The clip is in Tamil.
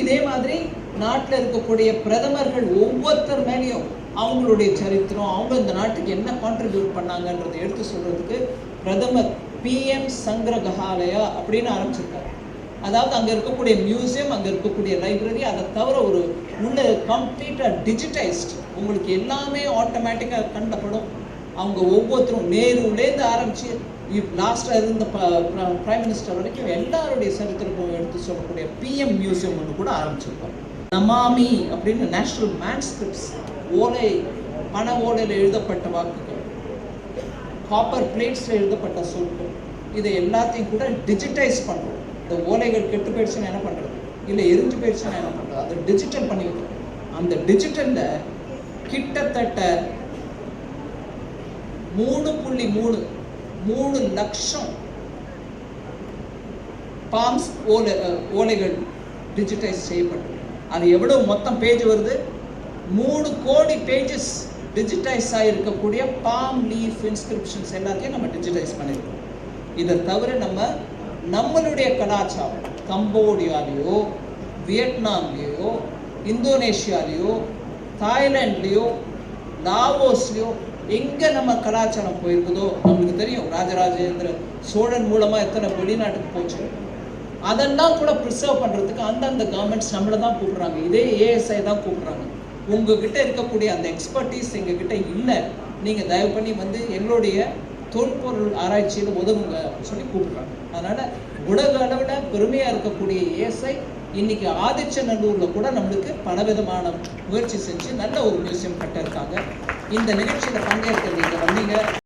இதே மாதிரி நாட்டில் இருக்கக்கூடிய பிரதமர்கள் ஒவ்வொருத்தர் மேலேயும் அவங்களுடைய சரித்திரம் அவங்க இந்த நாட்டுக்கு என்ன கான்ட்ரிபியூட் பண்ணாங்கன்றதை எடுத்து சொல்றதுக்கு பிரதமர் பிஎம் சங்கிரகாலயா அப்படின்னு ஆரம்பிச்சிருக்காரு. அதாவது அங்கே இருக்கக்கூடிய மியூசியம் அங்கே இருக்கக்கூடிய லைப்ரரி அதை தவிர ஒரு உள்ள கம்ப்ளீட்டாக டிஜிட்டைஸ்ட் உங்களுக்கு எல்லாமே ஆட்டோமேட்டிக்காக கண்டப்படும். அவங்க ஒவ்வொருத்தரும் நேருலேருந்து ஆரம்பித்து லாஸ்ட்டாக இருந்த பிரைம் மினிஸ்டர் வரைக்கும் எல்லாருடைய சரித்திரமும் எடுத்து சொல்லக்கூடிய பிஎம் மியூசியம் ஒன்று கூட ஆரம்பிச்சிருக்கோம் நமாமி அப்படின்னு நேஷனல் மேன்ஸ்கிரிப்ட்ஸ் ஓலை பண ஓலையில் எழுதப்பட்ட வாக்குகள் காப்பர் பிளேட்ஸில் எழுதப்பட்ட சொற்கள் இதை எல்லாத்தையும் கூட டிஜிட்டைஸ் பண்ணுறோம் இந்த ஓலைகள் கெட்டு போயிடுச்சுன்னா என்ன பண்ணுறது இல்லை எரிஞ்சு போயிடுச்சுன்னா என்ன பண்ணுறது அதை டிஜிட்டல் பண்ணிக்கிட்டோம் அந்த டிஜிட்டலில் கிட்டத்தட்ட மூணு புள்ளி மூணு. மூணு லட்சம் பாம்ஸ் ஓலை ஓலைகள் டிஜிட்டைஸ் செய்யப்பட்டு அது எவ்வளவு மொத்தம் பேஜ் வருது? மூணு கோடி பேஜஸ் டிஜிட்டைஸ் ஆகிருக்கக்கூடிய பாம் லீஃப் இன்ஸ்கிரிப்ஷன்ஸ் எல்லாத்தையும் நம்ம டிஜிட்டைஸ் பண்ணியிருக்கோம் இதை தவிர நம்ம நம்மளுடைய கலாச்சாரம் கம்போடியாலேயோ வியட்நாம்லேயோ இந்தோனேஷியாலேயோ தாய்லாண்ட்லேயோ லாவோஸ்லேயோ எங்கே நம்ம கலாச்சாரம் போயிருக்குதோ நம்மளுக்கு தெரியும். ராஜராஜேந்திர சோழன் மூலமாக எத்தனை வெளிநாட்டுக்கு போச்சு. அதெல்லாம் கூட ப்ரிசர்வ் பண்ணுறதுக்கு அந்தந்த கவர்மெண்ட்ஸ் நம்மளை தான் கூப்பிட்றாங்க. இதே ஏஎஸ்ஐ தான் கூப்பிட்றாங்க. உங்ககிட்ட இருக்கக்கூடிய அந்த எக்ஸ்பர்டீஸ் எங்ககிட்ட இல்லை. நீங்கள் தயவு பண்ணி வந்து எங்களுடைய தொல்பொருள் ஆராய்ச்சியில் உதவுங்க அப்படின்னு சொல்லி கூப்பிட்றாங்க. அதனால் உலக அளவில் பெருமையாக இருக்கக்கூடிய ஏஎஸ்ஐ இன்னைக்கு ஆதிச்சநல்லூரில் கூட நம்மளுக்கு பலவிதமான முயற்சி செஞ்சு நல்ல ஒரு மியூசியம் கட்டிருக்காங்க இந்த நிகழ்ச்சியில் பங்கேற்க நீங்கள் வந்தீங்க.